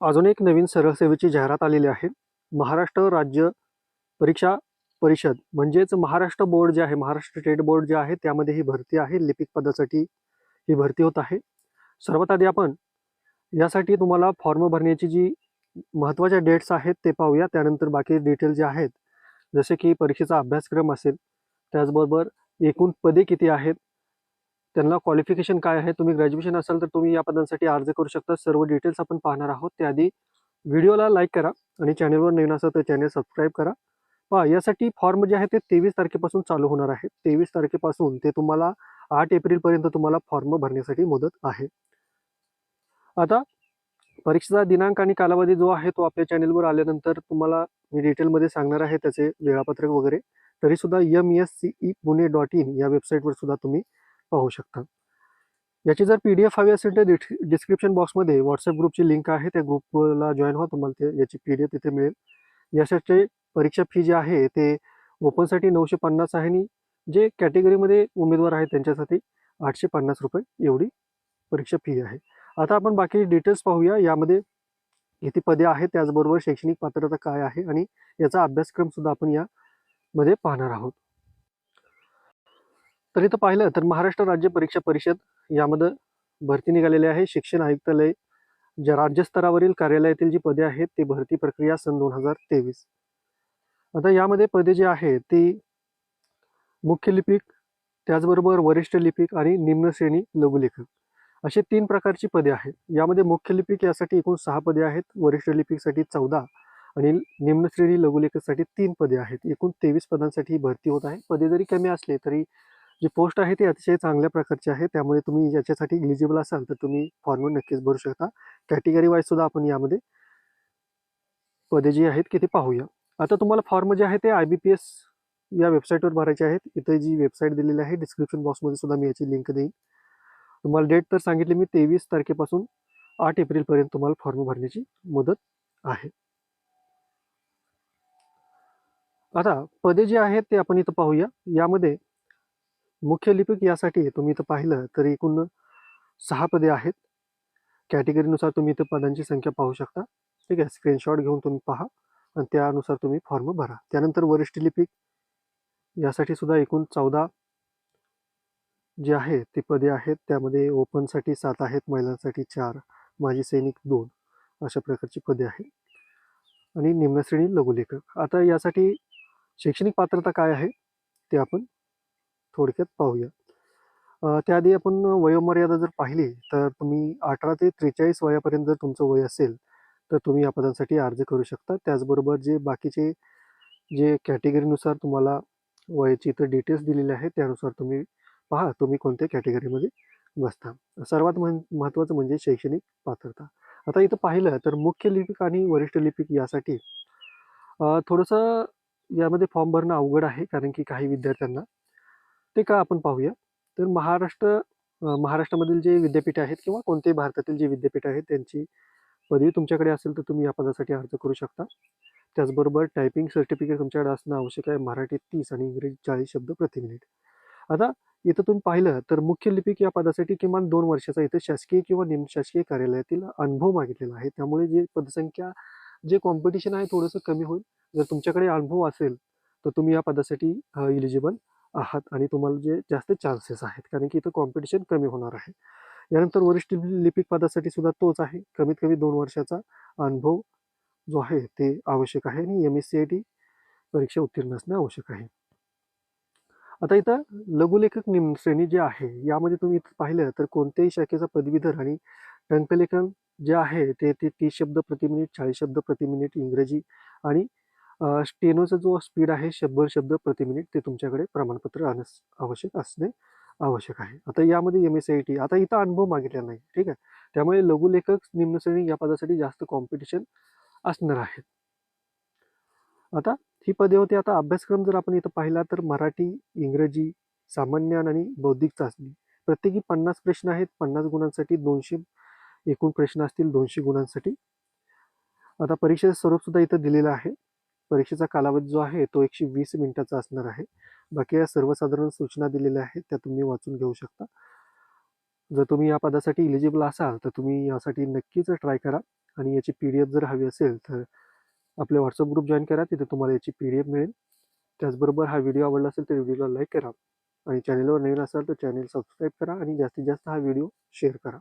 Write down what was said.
अजून एक नवीन सरळसेवेची जाहिरात आलेली आहे. महाराष्ट्र राज्य परीक्षा परिषद म्हणजेच महाराष्ट्र बोर्ड जे आहे महाराष्ट्र स्टेट बोर्ड जे आहे त्यामध्ये ही भरती आहे. लिपिक पदासाठी ही भरती होत आहे. सर्वात आधी आपण यासाठी तुम्हाला फॉर्म भरण्याची जी महत्त्वाच्या डेट्स आहेत ते पाहूया. त्यानंतर बाकी डिटेल जे आहेत जसे की परीक्षेचा अभ्यासक्रम असेल त्याचबरोबर एकूण पदे किती आहेत त्यांना क्वालिफिकेशन काय आहे? तुम्ही ग्रॅज्युएशन असाल तर तुम्ही या पदांसाठी अर्ज करू शकता. सर्व डिटेल्स आपण पाहणार आहोत. त्याआधी व्हिडिओला लाईक करा आणि चॅनलवर नवीन असाल तर चॅनल सबस्क्राईब करा. पहा यासाठी फॉर्म जे आहे ते तेवीस तारखेपासून चालू होणार आहे. तेवीस तारखेपासून ते तुम्हाला आठ एप्रिलपर्यंत तुम्हाला फॉर्म भरण्यासाठी मुदत आहे. आता परीक्षेचा दिनांक आणि कालावधी जो आहे तो आपल्या चॅनलवर आल्यानंतर तुम्हाला मी डिटेलमध्ये सांगणार आहे त्याचे वेळापत्रक वगैरे. तरी सुद्धा M S C E Pune dot in या वेबसाईटवर सुद्धा तुम्ही पाहू शकता. याची जर पी डी एफ हवी असेल तर डिस्क्रिप्शन बॉक्समध्ये व्हॉट्सअप ग्रुपची लिंक आहे. त्या ग्रुपला जॉईन व्हा. तुम्हाला ते याची पी डी एफ तिथे मिळेल. यासाठी परीक्षा फी जी आहे ते ओपनसाठी नऊशे पन्नास आहे आणि जे कॅटेगरीमध्ये उमेदवार आहेत त्यांच्यासाठी आठशे पन्नास रुपये एवढी परीक्षा फी आहे. आता आपण बाकी डिटेल्स पाहूया. यामध्ये किती पदे आहेत त्याचबरोबर शैक्षणिक पात्रता काय आहे आणि याचा अभ्यासक्रम सुद्धा आपण यामध्ये पाहणार आहोत. तर इथं पाहिलं तर महाराष्ट्र राज्य परीक्षा परिषद यामध्ये भरती निघालेली आहे. शिक्षण आयुक्तालय ज्या राज्यस्तरावरील कार्यालयातील जी पदे आहेत ती भरती प्रक्रिया सन दोन हजार तेवीस. आता यामध्ये पदे जी आहेत ती मुख्य लिपिक त्याचबरोबर वरिष्ठ लिपिक आणि निम्न श्रेणी लघुलेखक. असे तीन प्रकारची पदे आहेत. यामध्ये मुख्य लिपिक यासाठी एकूण सहा पदे आहेत वरिष्ठ लिपिकसाठी चौदा आणि निम्न श्रेणी लघुलेखकसाठी तीन पदे आहेत. एकूण तेवीस पदांसाठी ही भरती होत आहे. पदे जरी कमी असले तरी जी पोस्ट आहे ती अतिशय चांगल्या प्रकारची आहे. त्यामुळे तुम्ही याच्यासाठी इलिजिबल असाल तर तुम्ही फॉर्म नक्कीच भरू शकता. कॅटेगरी वाईज सुद्धा आपण यामध्ये पदे जी आहेत की ते पाहूया. आता तुम्हाला फॉर्म जे आहे ते आय बी पी एस या वेबसाईटवर भरायचे आहेत. इथे जी वेबसाईट दिलेली आहे डिस्क्रिप्शन बॉक्समध्ये सुद्धा मी याची लिंक देईन. तुम्हाला डेट तर सांगितली मी तेवीस तारखेपासून आठ एप्रिलपर्यंत तुम्हाला फॉर्म भरण्याची मुदत आहे. आता पदे जे आहेत ते आपण इथं पाहूया. यामध्ये मुख्य लिपिक यासाठी तुम्ही इथं पाहिलं तर एकूण सहा पदे आहेत. कॅटेगरीनुसार तुम्ही इथं पदांची संख्या पाहू शकता. ठीक आहे? स्क्रीनशॉट घेऊन तुम्ही पहा आणि त्यानुसार तुम्ही फॉर्म भरा. त्यानंतर वरिष्ठ लिपिक यासाठी सुद्धा एकूण चौदा जे आहे ती पदे आहेत. त्यामध्ये ओपनसाठी सात आहेत महिलांसाठी चार माजी सैनिक दोन अशा प्रकारची पदे आहेत. आणि निम्नश्रेणी लघुलेखक. आता यासाठी शैक्षणिक पात्रता काय आहे? ते आपण थोडक्यात पाहूया. त्याआधी आपण वयोमर्यादा जर पाहिली तर तुम्ही अठरा ते त्रेचाळीस वयापर्यंत जर तुमचं वय असेल तर तुम्ही या पदांसाठी अर्ज करू शकता. त्याचबरोबर जे बाकीचे जे कॅटेगरीनुसार तुम्हाला वयाची इथं डिटेल्स दिलेले आहेत त्यानुसार तुम्ही पहा तुम्ही कोणत्या कॅटेगरीमध्ये बसता. सर्वात मह महत्त्वाचं म्हणजे शैक्षणिक पात्रता. आता इथं पाहिलं तर मुख्य लिपिक आणि वरिष्ठ लिपिक यासाठी थोडंसं यामध्ये फॉर्म भरणं अवघड आहे कारण की काही विद्यार्थ्यांना ते का आपण पाहूया? तर महाराष्ट्र महाराष्ट्रामधील जे विद्यापीठ आहेत किंवा कोणतेही भारतातील जे विद्यापीठ आहेत त्यांची पदवी तुमच्याकडे असेल तर तुम्ही या पदासाठी अर्ज करू शकता. त्याचबरोबर टायपिंग सर्टिफिकेट तुमच्याकडे असणं आवश्यक आहे. मराठी तीस आणि इंग्रजी चाळीस शब्द प्रति मिनिट आता इथं तुम्ही पाहिलं तर मुख्य लिपिक या पदासाठी किमान दोन वर्षाचा इथं शासकीय किंवा निमशासकीय कार्यालयातील अनुभव मागितलेला आहे. त्यामुळे जे पदसंख्या जे कॉम्पिटिशन आहे थोडंसं कमी होईल. जर तुमच्याकडे अनुभव असेल तर तुम्ही या पदासाठी इलिजिबल आहात आणि तुम्हाला जे जास्त चान्सेस आहेत कारण की इथं कॉम्पिटिशन कमी होणार आहे. यानंतर वरिष्ठ लिपिक पदासाठी सुद्धा तोच आहे. कमीत कमी दोन वर्षाचा अनुभव जो आहे ते आवश्यक आहे आणि M S C I T परीक्षा उत्तीर्ण असणे आवश्यक आहे. आता इथं लघुलेखक निम्न श्रेणी जे आहे यामध्ये तुम्ही इथं पाहिलं तर कोणत्याही शाखेचा पदवीधर आणि टंकलेखन जे आहे ते ते तीस शब्द प्रति मिनिट चाळीस शब्द प्रति मिनिट इंग्रजी आणि स्टेनोचा जो स्पीड आहे शंभर शब्द प्रति मिनिट ते तुमच्याकडे प्रमाणपत्र आणस आवश्यक असणे आवश्यक आहे. आता यामध्ये एम एस आय टी आता इथं अनुभव मागितलेला नाही ठीक आहे? त्यामुळे लघुलेखक निम्नश्रेणी या पदासाठी जास्त कॉम्पिटिशन असणार आहेत. आता ही पदे होती आता अभ्यासक्रम जर आपण इथं पाहिला तर मराठी इंग्रजी सामान्य आणि बौद्धिक चाचणी. प्रत्येकी पन्नास प्रश्न आहेत पन्नास गुणांसाठी दोनशे एकूण प्रश्न असतील दोनशे गुणांसाठी. आता परीक्षेचं स्वरूप सुद्धा इथं दिलेलं आहे. परीक्षेचा कालावधी जो आहे तो एकशे वीस मिनिटाचा असणार आहे. बाकी या सर्वसाधारण सूचना दिलेल्या आहेत त्या तुम्ही वाचून घेऊ शकता. जर तुम्ही या पदासाठी इलिजिबल असाल तर तुम्ही यासाठी नक्कीच ट्राय करा. आणि याची पी डी एफ जर हवी असेल तर आपल्या व्हॉट्सअप ग्रुप जॉईन करा. तिथे तुम्हाला याची पी डी एफ मिळेल. त्याचबरोबर हा व्हिडिओ आवडला असेल तर व्हिडिओला लाईक करा. आणि चॅनलवर नवीन असाल तर चॅनल सबस्क्राईब करा. आणि जास्तीत जास्त हा व्हिडिओ शेअर करा.